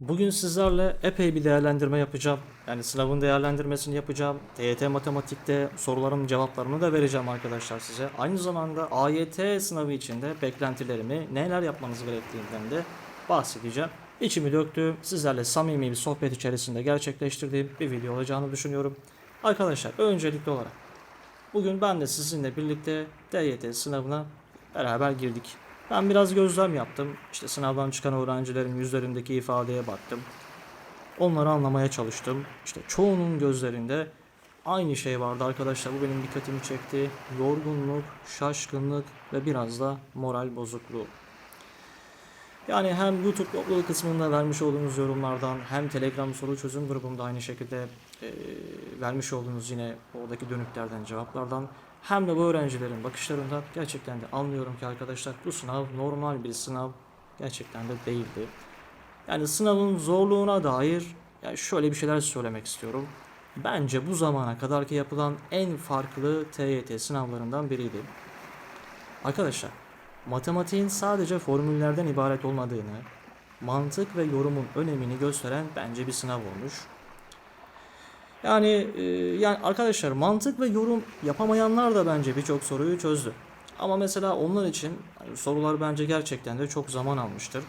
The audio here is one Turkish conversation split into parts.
Bugün sizlerle epey bir değerlendirme yapacağım. Yani sınavın değerlendirmesini yapacağım. TYT matematikte soruların cevaplarını da vereceğim arkadaşlar size. Aynı zamanda AYT sınavı içinde beklentilerimi, neler yapmanız gerektiğinden de bahsedeceğim. İçimi döktüğüm, sizlerle samimi bir sohbet içerisinde gerçekleştirdiğim bir video olacağını düşünüyorum. Arkadaşlar öncelikli olarak bugün ben de sizinle birlikte TYT sınavına beraber girdik. Ben biraz gözlem yaptım. İşte sınavdan çıkan öğrencilerin yüzlerindeki ifadeye baktım. Onları anlamaya çalıştım. İşte çoğunun gözlerinde aynı şey vardı arkadaşlar. Bu benim dikkatimi çekti. Yorgunluk, şaşkınlık ve biraz da moral bozukluğu. Yani hem YouTube topluluğu kısmında vermiş olduğunuz yorumlardan hem Telegram soru çözüm grubumda aynı şekilde e, vermiş olduğunuz yine oradaki dönüklerden cevaplardan hem de bu öğrencilerin bakışlarından gerçekten de anlıyorum ki arkadaşlar bu sınav normal bir sınav gerçekten de değildi. Yani sınavın zorluğuna dair yani şöyle bir şeyler söylemek istiyorum. Bence bu zamana kadar ki yapılan en farklı TYT sınavlarından biriydi. Arkadaşlar, matematiğin sadece formüllerden ibaret olmadığını, mantık ve yorumun önemini gösteren bence bir sınav olmuş. Yani e, yani arkadaşlar mantık ve yorum yapamayanlar da bence birçok soruyu çözdü. Ama mesela onlar için sorular bence gerçekten de çok zaman almıştır.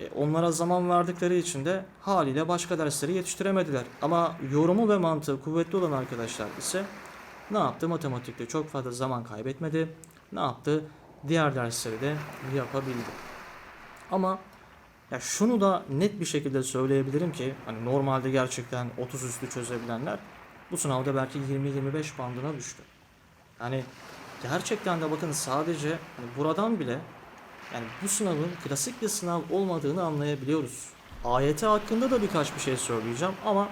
E, onlara zaman verdikleri için de haliyle başka dersleri yetiştiremediler. Ama yorumu ve mantığı kuvvetli olan arkadaşlar ise ne yaptı? Matematikte çok fazla zaman kaybetmedi. Ne yaptı? Diğer dersleri de yapabildi. Ama ya şunu da net bir şekilde söyleyebilirim ki hani normalde gerçekten 30 üstü çözebilenler bu sınavda belki 20-25 bandına düştü. Yani gerçekten de bakın sadece hani buradan bile yani bu sınavın klasik bir sınav olmadığını anlayabiliyoruz. AYT hakkında da birkaç bir şey söyleyeceğim ama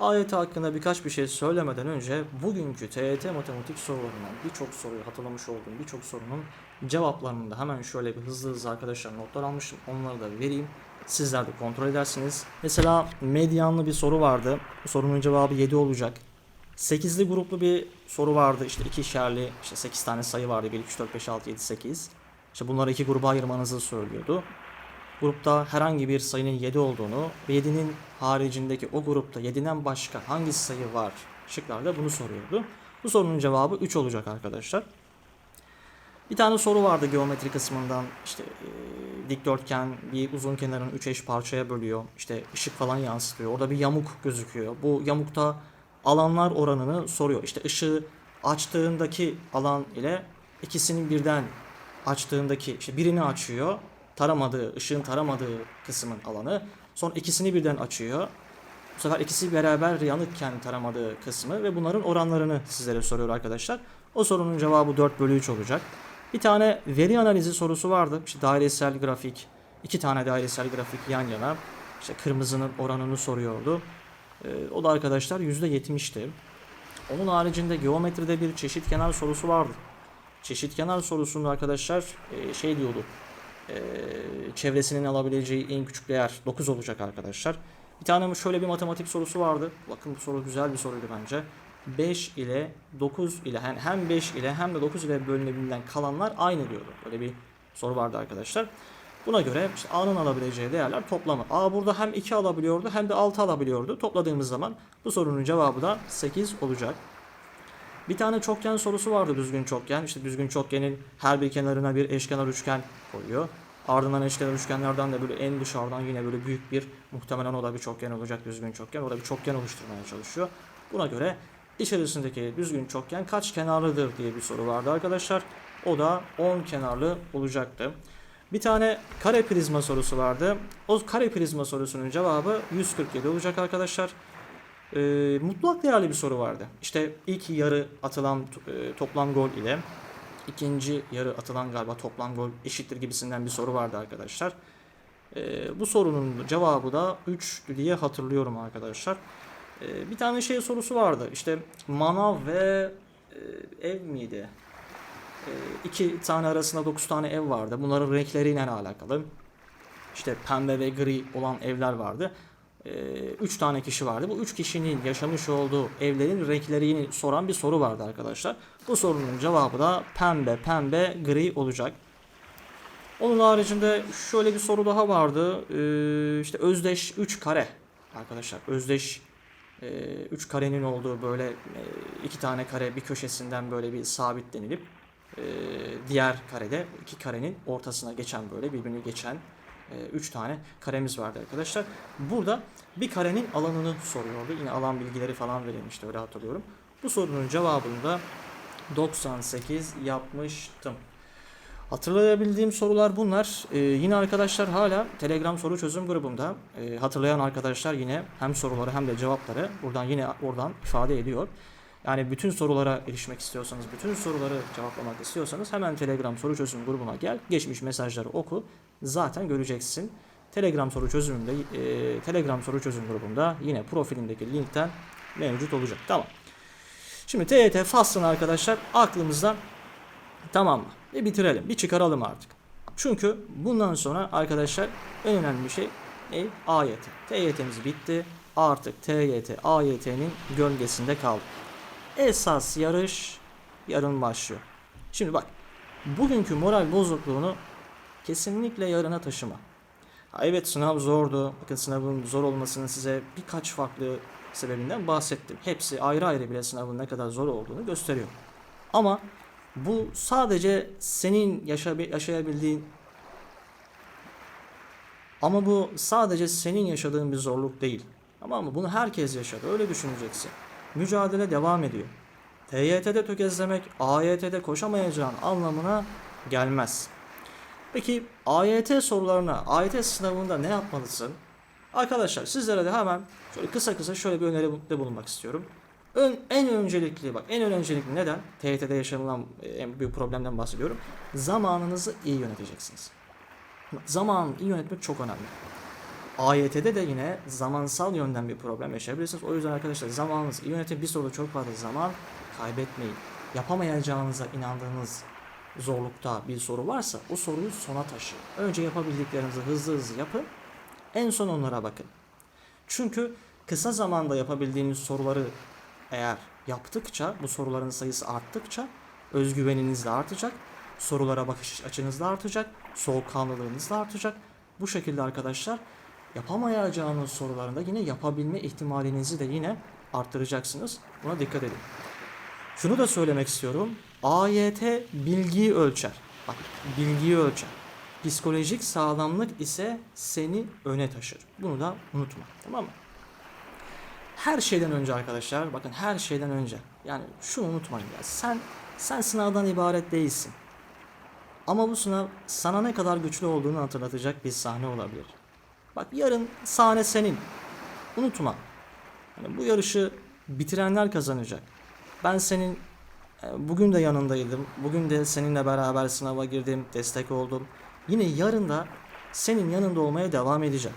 AYT hakkında birkaç bir şey söylemeden önce bugünkü TYT matematik sorularından birçok soruyu hatırlamış olduğum birçok sorunun cevaplarını da hemen şöyle bir hızlı hızlı arkadaşlar notlar almışım. Onları da vereyim. Sizler de kontrol edersiniz. Mesela medyanlı bir soru vardı. Sorunun cevabı 7 olacak. 8'li gruplu bir soru vardı. İşte ikişerli işte 8 tane sayı vardı. 1, 2, 3, 4, 5, 6, 7, 8. İşte bunları iki gruba ayırmanızı söylüyordu. Grupta herhangi bir sayının 7 olduğunu ve 7'nin haricindeki o grupta 7'den başka hangi sayı var şıklarda bunu soruyordu. Bu sorunun cevabı 3 olacak arkadaşlar. Bir tane soru vardı geometri kısmından işte e, dikdörtgen bir uzun kenarın 3 eş parçaya bölüyor. İşte ışık falan yansıtıyor. Orada bir yamuk gözüküyor. Bu yamukta alanlar oranını soruyor. İşte ışığı açtığındaki alan ile ikisinin birden açtığındaki işte birini açıyor. Taramadığı, ışığın taramadığı kısmın alanı. Sonra ikisini birden açıyor. Bu sefer ikisi beraber yanıkken taramadığı kısmı ve bunların oranlarını sizlere soruyor arkadaşlar. O sorunun cevabı 4 bölü 3 olacak. Bir tane veri analizi sorusu vardı. İşte dairesel grafik, iki tane dairesel grafik yan yana. İşte kırmızının oranını soruyordu. Ee, o da arkadaşlar %70'ti. Onun haricinde geometride bir çeşit kenar sorusu vardı. Çeşit kenar sorusunda arkadaşlar e, şey diyordu. E, çevresinin alabileceği en küçük değer 9 olacak arkadaşlar. Bir tane şöyle bir matematik sorusu vardı. Bakın bu soru güzel bir soruydu bence. 5 ile 9 ile yani hem 5 ile hem de 9 ile bölünebilen kalanlar aynı diyordu. Böyle bir soru vardı arkadaşlar. Buna göre işte A'nın alabileceği değerler toplamı. A burada hem 2 alabiliyordu hem de 6 alabiliyordu. Topladığımız zaman bu sorunun cevabı da 8 olacak. Bir tane çokgen sorusu vardı düzgün çokgen. İşte düzgün çokgenin her bir kenarına bir eşkenar üçgen koyuyor. Ardından eşkenar üçgenlerden de böyle en dışarıdan yine böyle büyük bir muhtemelen o da bir çokgen olacak düzgün çokgen. O da bir çokgen oluşturmaya çalışıyor. Buna göre içerisindeki düzgün çokgen kaç kenarlıdır diye bir soru vardı arkadaşlar. O da 10 kenarlı olacaktı. Bir tane kare prizma sorusu vardı. O kare prizma sorusunun cevabı 147 olacak arkadaşlar. Ee, mutlak değerli bir soru vardı. İşte ilk yarı atılan e, toplam gol ile ikinci yarı atılan galiba toplam gol eşittir gibisinden bir soru vardı arkadaşlar. Ee, bu sorunun cevabı da 3 diye hatırlıyorum arkadaşlar. Ee, bir tane şey sorusu vardı. İşte manav ve e, ev miydi? Ee, iki tane arasında 9 tane ev vardı. Bunların renkleriyle alakalı. İşte pembe ve gri olan evler vardı. 3 tane kişi vardı. Bu 3 kişinin yaşamış olduğu evlerin renklerini soran bir soru vardı arkadaşlar. Bu sorunun cevabı da pembe, pembe, gri olacak. Onun haricinde şöyle bir soru daha vardı. Ee, işte özdeş 3 kare arkadaşlar. Özdeş 3 karenin olduğu böyle e, iki tane kare bir köşesinden böyle bir sabitlenilip e, diğer karede iki karenin ortasına geçen böyle birbirini geçen 3 tane karemiz vardı arkadaşlar. Burada bir karenin alanını soruyordu. Yine alan bilgileri falan verilmişti öyle hatırlıyorum. Bu sorunun cevabını da 98 yapmıştım. Hatırlayabildiğim sorular bunlar. Ee, yine arkadaşlar hala Telegram soru çözüm grubumda. Ee, hatırlayan arkadaşlar yine hem soruları hem de cevapları buradan yine oradan ifade ediyor. Yani bütün sorulara erişmek istiyorsanız, bütün soruları cevaplamak istiyorsanız hemen Telegram soru çözüm grubuna gel. Geçmiş mesajları oku. Zaten göreceksin. Telegram soru çözümünde, e, Telegram soru çözüm grubunda yine profilimdeki linkten mevcut olacak. Tamam. Şimdi TYT faslını arkadaşlar aklımızda tamam mı? Ve bitirelim. Bir çıkaralım artık. Çünkü bundan sonra arkadaşlar en önemli şey ne? AYT. TYT'miz bitti. Artık TYT, AYT'nin gölgesinde kaldık. Esas yarış yarın başlıyor. Şimdi bak. Bugünkü moral bozukluğunu kesinlikle yarına taşıma. Ha, evet sınav zordu. Bakın sınavın zor olmasının size birkaç farklı sebebinden bahsettim. Hepsi ayrı ayrı bile sınavın ne kadar zor olduğunu gösteriyor. Ama bu sadece senin yaşa yaşayabildiğin ama bu sadece senin yaşadığın bir zorluk değil. Tamam mı? Bunu herkes yaşadı. Öyle düşüneceksin. Mücadele devam ediyor. TYT'de tökezlemek, AYT'de koşamayacağın anlamına gelmez. Peki AYT sorularına, AYT sınavında ne yapmalısın? Arkadaşlar sizlere de hemen şöyle kısa kısa şöyle bir öneride bulunmak istiyorum. Ön, en öncelikli bak en öncelikli neden? TYT'de yaşanılan e, en büyük problemden bahsediyorum. Zamanınızı iyi yöneteceksiniz. Zamanı iyi yönetmek çok önemli. AYT'de de yine zamansal yönden bir problem yaşayabilirsiniz. O yüzden arkadaşlar zamanınızı iyi yönetin. Bir soruda çok fazla zaman kaybetmeyin. Yapamayacağınıza inandığınız zorlukta bir soru varsa o soruyu sona taşıyın. Önce yapabildiklerinizi hızlı hızlı yapın. En son onlara bakın. Çünkü kısa zamanda yapabildiğiniz soruları eğer yaptıkça, bu soruların sayısı arttıkça özgüveniniz de artacak, sorulara bakış açınız da artacak, soğukkanlılığınız da artacak. Bu şekilde arkadaşlar yapamayacağınız sorularında yine yapabilme ihtimalinizi de yine arttıracaksınız. Buna dikkat edin. Şunu da söylemek istiyorum. AYT bilgiyi ölçer. Bak bilgiyi ölçer. Psikolojik sağlamlık ise seni öne taşır. Bunu da unutma. Tamam mı? Her şeyden önce arkadaşlar, bakın her şeyden önce. Yani şunu unutmayın ya. Sen sen sınavdan ibaret değilsin. Ama bu sınav sana ne kadar güçlü olduğunu hatırlatacak bir sahne olabilir. Bak yarın sahne senin. Unutma. Yani bu yarışı bitirenler kazanacak. Ben senin e, bugün de yanındaydım. Bugün de seninle beraber sınava girdim, destek oldum. Yine yarın da senin yanında olmaya devam edeceğim.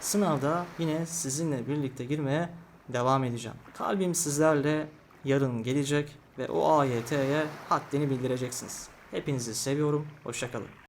Sınavda yine sizinle birlikte girmeye devam edeceğim. Kalbim sizlerle yarın gelecek ve o AYT'ye haddini bildireceksiniz. Hepinizi seviyorum. Hoşçakalın.